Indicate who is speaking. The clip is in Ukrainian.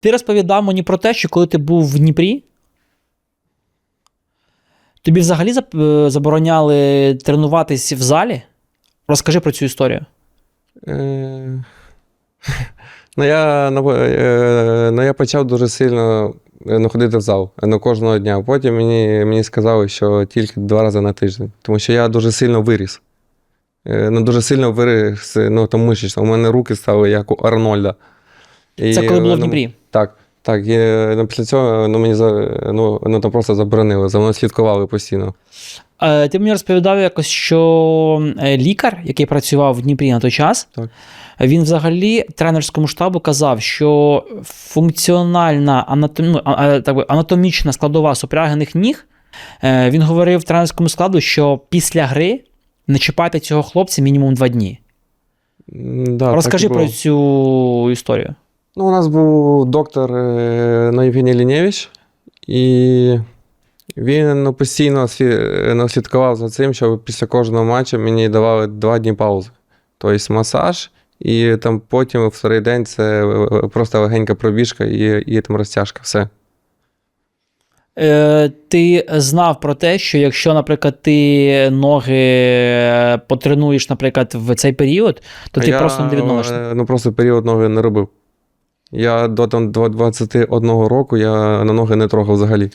Speaker 1: Ти розповідав мені про те, що коли ти був в Дніпрі, тобі взагалі е, забороняли тренуватись в залі? Розкажи про цю історію.
Speaker 2: Е, Ну, я, е, ну, я почав дуже сильно ну, ходити в зал ну, кожного дня. Потім мені, мені сказали, що тільки два рази на тиждень, тому що я дуже сильно виріс. Е, Ну, дуже сильно виріс ну, там мишечно. У мене руки стали як у Арнольда. І,
Speaker 1: Це коли було в
Speaker 2: ну,
Speaker 1: Дніпрі.
Speaker 2: Так. Так, і ну, після цього ну, мені за, ну, ну, там просто заборонили, за мною слідкували постійно.
Speaker 1: Е, Ти мені розповідав якось, що е, лікар, який працював в Дніпрі на той час,
Speaker 2: Так.
Speaker 1: він взагалі тренерському штабу казав, що функціональна анатом... ну, так би, анатомічна складова супряганих ніг. е, Він говорив тренерському складу, що після гри не чіпайте цього хлопця мінімум два дні.
Speaker 2: Да,
Speaker 1: Розкажи про цю історію.
Speaker 2: Ну, у нас був доктор е, ну, Євгеній Лінєвич, і він ну, постійно слі- ну, слідкував за цим, що після кожного матчу мені давали два дні паузи. Тобто масаж, і там потім в старий день це е, просто легенька пробіжка і, і там розтяжка. Все.
Speaker 1: Е, Ти знав про те, що якщо, наприклад, ти ноги е, потренуєш, наприклад, в цей період, то ти
Speaker 2: я,
Speaker 1: просто не відновиш.
Speaker 2: е, Ну, просто період ноги не робив. Я до там, до 21 року я на ноги не трогав взагалі.